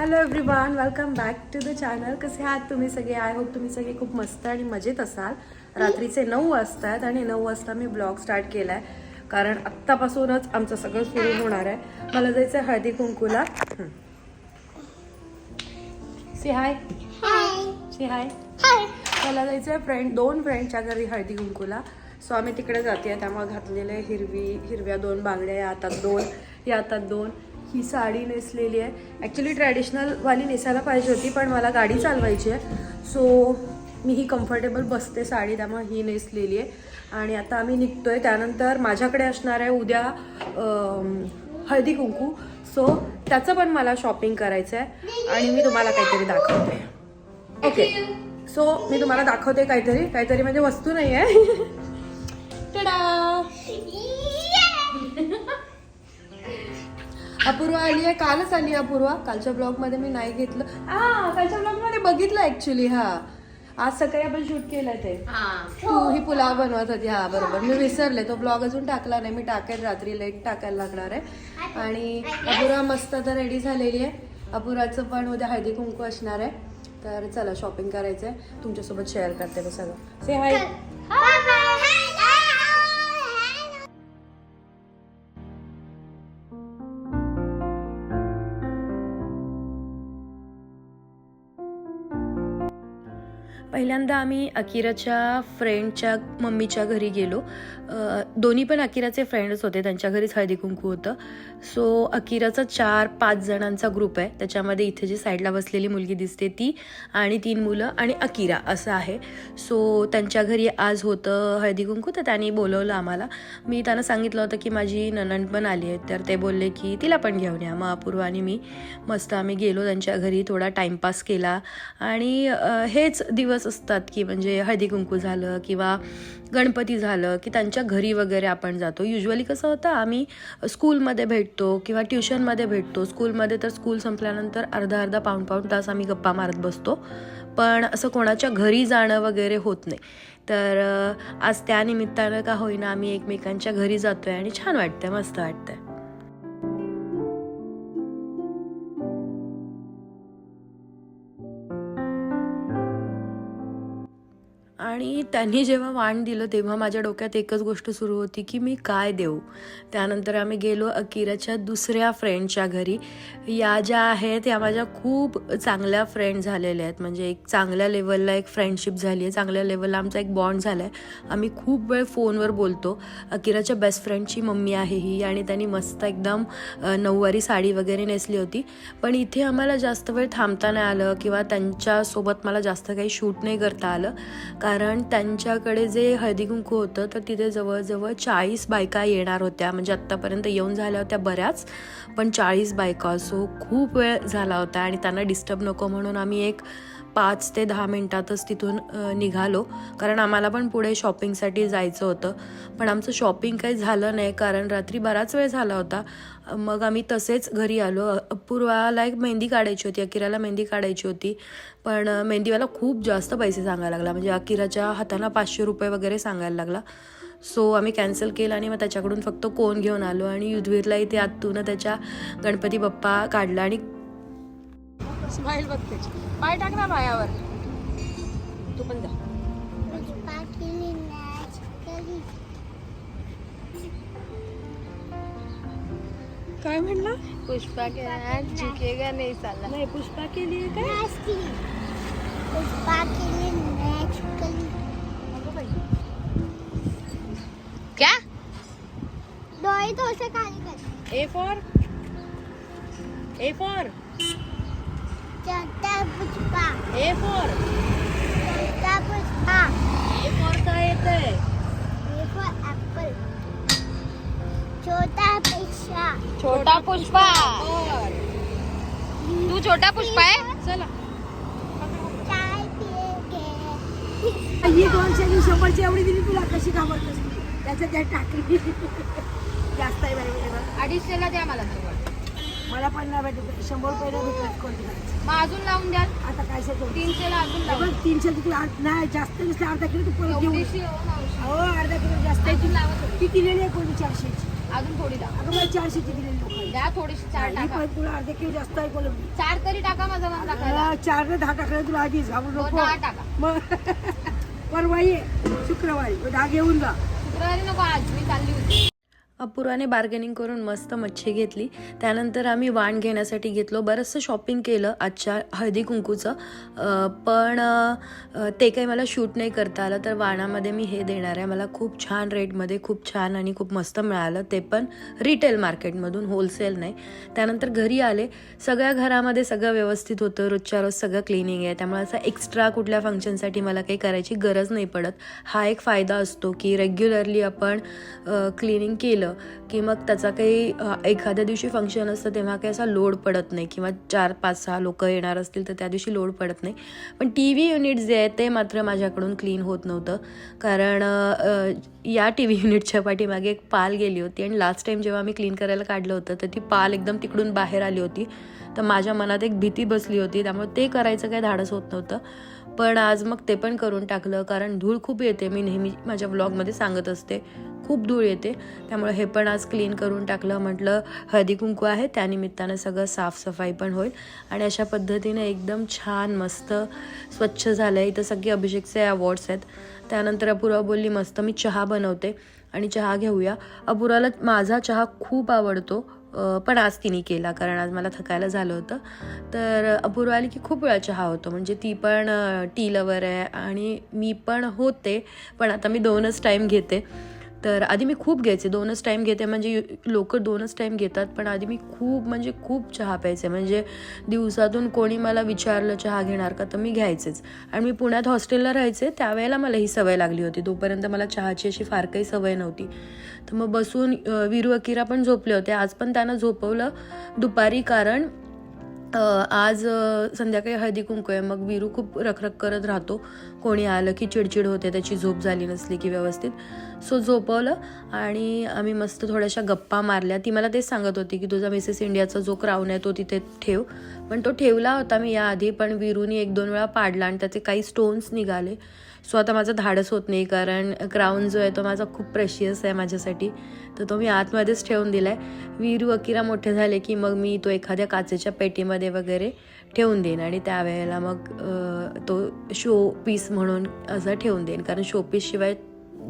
Hello everyone welcome back to the channel कसे आहात तुम्ही सगळे? आय होप तुम्ही सगळे खूप मस्त आणि मजेत असाल. रात्रीचे नऊ वाजतात आणि नऊ वाजता मी ब्लॉग स्टार्ट केला आहे कारण आत्तापासूनच आमचं सगळं सुरू होणार आहे. मला जायचं आहे हळदी कुंकूला. सी हाय सी हाय मला जायचं आहे फ्रेंड दोन फ्रेंडच्या घरी हळदी कुंकूला. सो आम्ही तिकडे जाते त्यामुळे घातलेले हिरवी हिरव्या दोन बांगड्या या हातात दोन या हातात दोन. ही साडी नेसलेली आहे. ॲक्च्युली ट्रॅडिशनलवाली नेसायला पाहिजे होती पण मला गाडी चालवायची आहे. सो मी ही कम्फर्टेबल बसते साडी त्यामुळे ही नेसलेली आहे. आणि आता आम्ही निघतोय. त्यानंतर माझ्याकडे असणार आहे उद्या हळदी कुंकू. सो त्याचं पण मला शॉपिंग करायचं आहे आणि मी तुम्हाला काहीतरी दाखवते. ओके सो मी तुम्हाला दाखवते काहीतरी. काहीतरी म्हणजे वस्तू नाही आहे. अपूर्वा आली आहे. कालच आली अपूर्वा. कालच्या ब्लॉगमध्ये मी नाही घेतलं. हा कालच्या ब्लॉगमध्ये बघितलं ऍक्च्युली हा. आज सकाळी आपण शूट केलं ते. तू ही पुलाव बनवत होती. हा बरोबर. मी विसरले. तो ब्लॉग अजून टाकला नाही. मी टाकेल रात्री. लेट टाकायला लागणार आहे. आणि अपुरा मस्त आता रेडी झालेली आहे. अपुराचं पण उद्या हळदी कुंकू असणार आहे. तर चला शॉपिंग करायचं आहे तुमच्यासोबत शेअर करते मी सगळं. से हाय पहिल्यांदा आम्ही अकिराच्या फ्रेंडच्या मम्मीच्या घरी गेलो. दोन्ही पण अकिराचे फ्रेंड्स होते. त्यांच्या घरीच हळदी कुंकू होतं. सो अकिराचा चार पाच जणांचा ग्रुप आहे. त्याच्यामध्ये इथे जी साईडला बसलेली मुलगी दिसते ती आणि तीन मुलं आणि अकिरा असं आहे. सो त्यांच्या घरी आज होतं हळदी कुंकू तर त्यांनी बोलवलं आम्हाला. मी त्यांना सांगितलं होतं की माझी ननंद पण आली आहे. तर ते बोलले की तिला पण घेऊन या. मग अपूर्वा आणि मी मस्त आम्ही गेलो. त्यांच्या घरी थोडा टाईमपास केला. आणि हेच दिवस असतात की म्हणजे हळदी कुंकू झालं किंवा गणपती झालं की त्यांच्या घरी वगैरे आपण जातो. युजली कसं होतं आम्ही स्कूलमध्ये भेटतो किंवा ट्युशनमध्ये भेटतो. स्कूलमध्ये तर स्कूल संपल्यानंतर अर्धा अर्धा पाऊण पाऊण तास आम्ही गप्पा मारत बसतो. पण असं कोणाच्या घरी जाणं वगैरे होत नाही. तर आज त्यानिमित्तानं का होईना आम्ही एकमेकांच्या घरी जातोय आणि छान वाटतंय मस्त वाटतंय. आणि त्यांनी जेव्हा वाण दिलं तेव्हा माझ्या डोक्यात एकच गोष्ट सुरू होती की मी काय देऊ. त्यानंतर आम्ही गेलो अकिराच्या दुसऱ्या फ्रेंडच्या घरी. या ज्या आहेत या माझ्या खूप चांगल्या फ्रेंड झालेल्या आहेत. म्हणजे एक चांगल्या लेवलला एक फ्रेंडशिप झाली आहे. चांगल्या लेवलला आमचा एक बॉन्ड झाला आहे आम्ही खूप वेळ फोनवर बोलतो. अकिराच्या बेस्ट फ्रेंडची मम्मी आहे ही आणि त्यांनी मस्त एकदम नऊवारी साडी वगैरे नेसली होती. पण इथे आम्हाला जास्त वेळ थांबता नाही आलं किंवा त्यांच्यासोबत मला जास्त काही शूट नाही करता आलं. कारण कारण त्यांच्याकडे जे हळदीकुंकू होतं तर तिथे जवळजवळ चाळीस बायका येणार होत्या. म्हणजे आत्तापर्यंत येऊन झाल्या होत्या बऱ्याच पण चाळीस बायका. सो खूप वेळ झाला होता आणि त्यांना डिस्टर्ब नको म्हणून आम्ही एक पाच ते दहा मिनटातच तिथून निघालो. कारण आम्हाला पण पुढे शॉपिंगसाठी जायचं होतं. पण आमचं शॉपिंग काही झालं नाही. कारण रात्री बराच वेळ झाला होता. मग आम्ही तसेच घरी आलो. अपूर्वाला एक मेहंदी काढायची होती. अकिराला मेहंदी काढायची होती. पण मेहंदीवाला खूप जास्त पैसे सांगायला लागला. म्हणजे अकिराच्या हाताला पाचशे रुपये वगैरे सांगायला लागला. सो आम्ही कॅन्सल केलं आणि मग त्याच्याकडून फक्त कोण घेऊन आलो. आणि युद्धवीरला इथे आतून त्याच्या गणपती बाप्पा काढला. आणि स्माईल बघ त्याची पाय टाक ना पायावर. तू पण जा. काय म्हणला? पुष्पा के नाच झुकेगा नहीं साला. नाही पुष्पा केली काय? क्या? डोळे थोडेसे खाली कर. A for A for Pushpa. A for. छोटा पुष्पा. ए फॉर काय येतंय? हे for apple छोटा पुष्पा छोटा पुष्पा. तू छोटा पुष्पा है चला. चाय पिएंगे ही दोनशे नी शंभरची एवढी दिली तुला कशी घाबरतोस? त्याच्यात त्या टाकली? जास्त आहे बरं बरं. अडीचशेला द्या मला. मला पण नाही भेटत शंभर रुपये भेटत कोणती करायची मग अजून लावून द्याल? आता काय करू तीनशेला अजून लावून बघ तीनशे किती नाही जास्त नसले अर्धा किलो तू परत घेऊन एवढीशी हो. हो अर्धा किलो जास्त आहे. अजून लावा थोडी. ती दिलेली आहे कोणी चारशेची? अजून थोडी लावा. अगं मला चारशेची दिलेली लोकांनी द्या थोडीशी चार टाका. पण तुला अर्धा किलो जास्त आहे कोणी? चार तरी टाका तुला चार ने दहा टाकलं तुला आधी सांगू हो, नको. दहा टाका. मग परवा ये शुक्रवारी. मग दहा घेऊन जा. शुक्रवारी नको आज मी चालली होती. अपुराने बार्गेनिंग करून मस्त मच्छी घेतली. त्यानंतर आम्ही वाण घेण्यासाठी घेतलो. बरंचसं शॉपिंग केलं आजच्या हळदी कुंकूचं. पण ते काही मला शूट नाही करता आलं. तर वाणामध्ये मी हे देणार आहे. मला खूप छान रेटमध्ये खूप छान आणि खूप मस्त मिळालं. ते पण रिटेल मार्केटमधून होलसेल नाही. त्यानंतर घरी आले. सगळ्या घरामध्ये सगळं व्यवस्थित होतं. रोजच्या रोज सगळं क्लिनिंग आहे. त्यामुळे असं एक्स्ट्रा कुठल्या फंक्शनसाठी मला काही करायची गरज नाही पडत. हा एक फायदा असतो की रेग्युलरली आपण क्लिनिंग केलं की मग त्याचा काही एखाद्या दिवशी फंक्शन असतं तेव्हा काही असा लोड पडत नाही किंवा चार पाच सहा लोक येणार असतील तर त्या दिवशी लोड पडत नाही. पण टी व्ही युनिट जे आहे ते मात्र माझ्याकडून क्लीन होत नव्हतं. कारण या टी व्ही युनिटच्या पाठीमागे एक पाल गेली होती आणि लास्ट टाईम जेव्हा मी क्लीन करायला काढलं होतं तर ती पाल एकदम तिकडून बाहेर आली होती. तर माझ्या मनात एक भीती बसली होती. त्यामुळे ते करायचं काही धाडस होत नव्हतं. पण आज मग ते पण करून टाकलं. कारण धूळ खूप येते. मी नेहमी माझ्या व्लॉगमध्ये सांगत असते. खूप धूळ येते. त्यामुळे हे पण आज क्लीन करून टाकलं. म्हटलं हळदी कुंकू आहे. त्यानिमित्तानं सगळं साफसफाई पण होईल. आणि अशा पद्धतीने एकदम छान मस्त स्वच्छ झालं आहे इथं सगळे अभिषेकचे अवॉर्ड्स आहेत. त्यानंतर अपुरा बोलली मस्त मी चहा बनवते आणि चहा घेऊया. अपुराला माझा चहा खूप आवडतो. पण आज तिने केला कारण आज मला थकायला झालं होतं. तर अपूर्वा आली की खूप वेळा चहा होतो. म्हणजे ती पण टी लवर आहे आणि मी पण होते पण आता मी दोनच टाईम घेते. तर आधी मी खूप घ्यायचे. दोनच टाईम घेते. म्हणजे लोक दोनच टाईम घेतात पण आधी मी खूप म्हणजे खूप चहा प्यायचे. म्हणजे दिवसातून कोणी मला विचारलं चहा घेणार का तर मी घ्यायचेच. आणि मी पुण्यात हॉस्टेलला राहायचे त्यावेळेला मला ही सवय लागली होती. तोपर्यंत मला चहाची अशी फार काही सवय नव्हती. तर मग बसून अ, वीरू अकिरा पण झोपले होते. आज पण त्यांना झोपवलं. दुपारी कारण आज संध्याकाळी हळदी कुंकू आहे. मग वीरू खूप रखरख करत राहतो. कोणी आलं की चिडचिड होते. त्याची झोप झाली नसली की व्यवस्थित. सो झोपवलं आणि आम्ही मस्त थोड्याशा गप्पा मारल्या. ती मला तेच सांगत होती की तुझा मिसेस इंडियाचा जो क्राऊन आहे तो तिथे ठेव. पण तो ठेवला होता मी याआधी पण विरूनी एक दोन वेळा पाडला आणि त्याचे काही स्टोन्स निघाले. सो आता माझं धाडस होत नाही कारण क्राऊन जो आहे तो माझा खूप प्रेशियस आहे माझ्यासाठी. तर तो मी आतमध्येच ठेवून दिला आहे विरू अकिरा मोठे झाले की मग मी तो एखाद्या काचेच्या पेटीमध्ये वगैरे ठेवून देईन आणि त्यावेळेला मग तो शो पीस म्हणून असं ठेवून देईन. कारण शो पीसशिवाय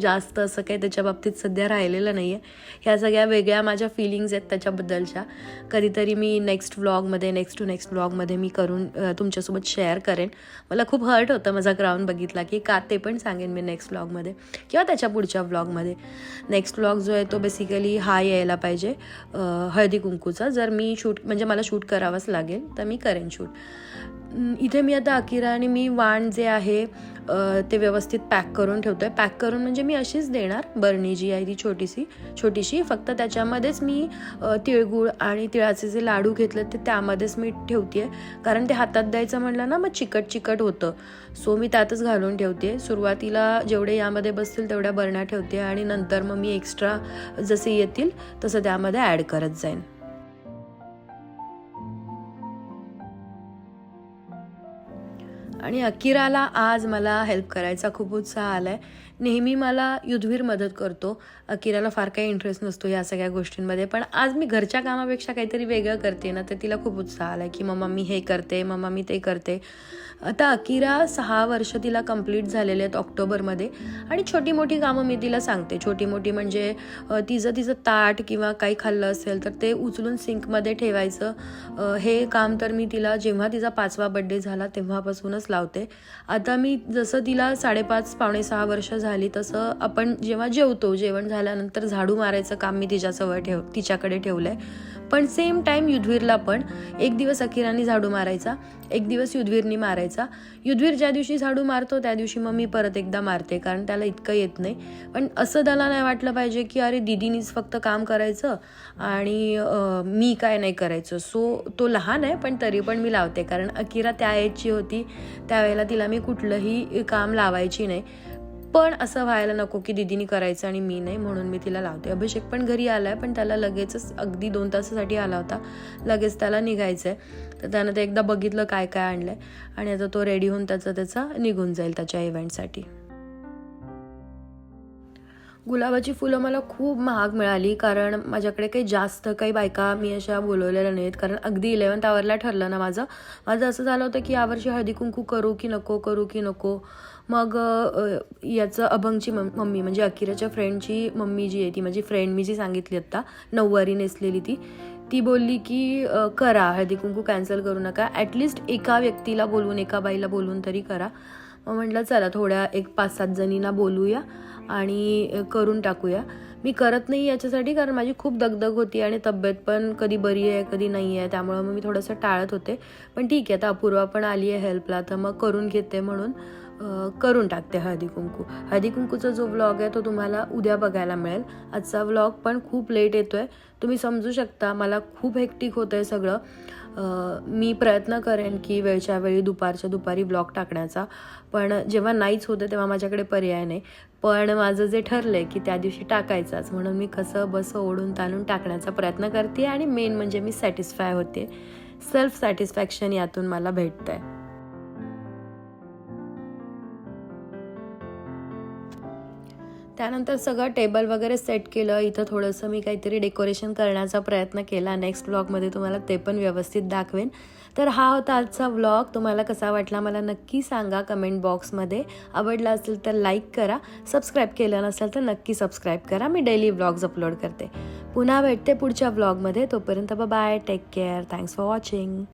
जास्त असं काही त्याच्या बाबतीत सध्या राहिलेलं नाही आहे ह्या सगळ्या वेगळ्या माझ्या फिलिंग्ज आहेत त्याच्याबद्दलच्या. कधीतरी मी नेक्स्ट व्लॉगमध्ये नेक्स्ट टू नेक्स्ट व्लॉगमध्ये मी करून तुमच्यासोबत शेअर करेन. मला खूप हर्ट होतं माझा ग्राउंड बघितला की का ते पण सांगेन मी नेक्स्ट व्लॉगमध्ये किंवा त्याच्या पुढच्या व्लॉगमध्ये नेक्स्ट व्लॉग जो आहे तो बेसिकली हा यायला पाहिजे हळदी कुंकूचा. जर मी शूट म्हणजे मला शूट करावंच लागेल तर मी करेन शूट इथे मी आता अकिरा आणि मी वाण जे आहे ते व्यवस्थित पॅक करून ठेवतो आहे पॅक करून म्हणजे मी अशीच देणार. बरणी जी आहे ती छोटीशी छोटीशी. फक्त त्याच्यामध्येच मी तिळगुळ आणि तिळाचे जे लाडू घेतले ते त्यामध्येच मी ठेवते कारण ते हातात द्यायचं म्हटलं ना मग चिकट चिकट होतं. सो मी त्यातच घालून ठेवते सुरुवातीला जेवढे यामध्ये बसतील तेवढ्या बरण्या ठेवते आणि नंतर मग मी एक्स्ट्रा जसे येतील तसं त्यामध्ये ॲड करत जाईन. आणि अकिराला आज मला हेल्प करायचा खूप उत्साह आला आहे नेहमी मला युद्धवीर मदत करतो. अकिराला फार काही इंटरेस्ट नसतो या सगळ्या गोष्टींमध्ये. पण आज मी घरच्या कामापेक्षा काहीतरी वेगळं करते ना तर तिला खूप उत्साह आला की मम्मा मी हे करते मम्मा मी ते करते. आता अकिरा सहा वर्ष तिला कंप्लीट झालेले आहेत ऑक्टोबरमध्ये. आणि छोटी मोठी कामं मी तिला सांगते. छोटी मोठी म्हणजे तिचं तिचं ताट किंवा काही खाल्लं असेल तर ते उचलून सिंकमध्ये ठेवायचं. हे काम तर मी तिला जेव्हा तिचा पाचवा बड्डे झाला तेव्हापासूनच लावते. आता मी जसं तिला साडेपाच पावणे सहा वर्ष झाली तसं आपण जेव्हा जेवतो जेवण झाल्यानंतर झाडू मारायचं काम मी तिच्याजवळ ठेव तिच्याकडे ठेवलं आहे पण सेम टाईम युद्धवीरला पण एक दिवस अखिराने झाडू मारायचा एक दिवस युद्धवीरनी मारायचा. युद्धवीर ज्या दिवशी झाडू मारतो त्या दिवशी मग मी परत एकदा मारते कारण त्याला इतकं येत नाही. पण असं त्याला नाही वाटलं पाहिजे की अरे दिदीनीच फक्त काम करायचं आणि मी काय नाही करायचं. सो तो लहान आहे पण तरी पण मी लावते कारण अकिरा त्या एजची होती त्यावेळेला तिला मी कुठलंही काम लावायची नाही. पण असं व्हायला नको की दिदीनी करायचं आणि मी नाही म्हणून मी तिला लावते. अभिषेक पण घरी आलाय पण त्याला लगेचच अगदी दोन तासासाठी आला होता. लगेच त्याला निघायचं आहे तर त्यानं ते एकदा बघितलं काय काय आणलंय. आणि आता तो रेडी होऊन त्याचा त्याचा निघून जाईल त्याच्या इव्हेंटसाठी गुलाबाची फुलं मला खूप महाग मिळाली कारण माझ्याकडे काही जास्त काही बायका मी अशा बोलवलेल्या नाहीत. कारण अगदी इलेवन्थ आवरला ठरलं ना माझं. माझं असं झालं होतं की यावर्षी हळदी कुंकू करू की नको करू की नको. मग याचं अभंगची मम मम्मी म्हणजे अकिराच्या फ्रेंडची मम्मी जी आहे ती माझी फ्रेंड मी जी सांगितली आत्ता नऊवारी नेसलेली ती ती बोलली की करा हळदी कुंकू कॅन्सल करू नका. ॲटलिस्ट एका व्यक्तीला बोलवून एका बाईला बोलून तरी करा. मग म्हटलं चला थोड्या एक पाच सात जणींना बोलूया. आणि करून टाकूया. मी करत नाही याच्यासाठी कारण माझी खूप दगदग होती आणि तब्येत पण कधी बरी आहे कधी नाही आहे त्यामुळं मग मी थोडंसं टाळत होते. पण ठीक आहे आता अपूर्वा पण आली आहे हेल्पला तर मग करून घेते म्हणून करून टाकते हळदी कुंकू. हळदी कुंकूचा जो व्लॉग आहे तो तुम्हाला उद्या बघायला मिळेल. आजचा व्लॉग पण खूप लेट येतो आहे तुम्ही समजू शकता मला खूप हेक्टिक होतं आहे सगळं. मी प्रयत्न करेन की वेळच्या वेळी दुपारच्या दुपारी ब्लॉग टाकण्याचा. पण जेव्हा नाहीच होतं तेव्हा माझ्याकडे पर्याय नाही. पण माझं जे ठरलं आहे की त्या दिवशी टाकायचाच. म्हणून मी कसं बसं ओढून ताणून टाकण्याचा प्रयत्न करते आणि मेन म्हणजे मी सॅटिस्फाय होते. सेल्फ सॅटिस्फॅक्शन यातून मला भेटतं आहे त्यानंतर सगळं टेबल वगैरे सेट केलं. इथं थोडंसं मी काहीतरी डेकोरेशन करण्याचा प्रयत्न केला. नेक्स्ट व्लॉगमध्ये तुम्हाला ते पण व्यवस्थित दाखवेन. तर हा होता आजचा व्लॉग तुम्हाला कसा वाटला मला नक्की सांगा कमेंट बॉक्समध्ये आवडला असेल तर लाईक करा. सबस्क्राईब केलं नसेल तर नक्की सबस्क्राईब करा. मी डेली व्लॉग्स अपलोड करते. पुन्हा भेटते पुढच्या व्लॉगमध्ये तोपर्यंत bye take care thanks for watching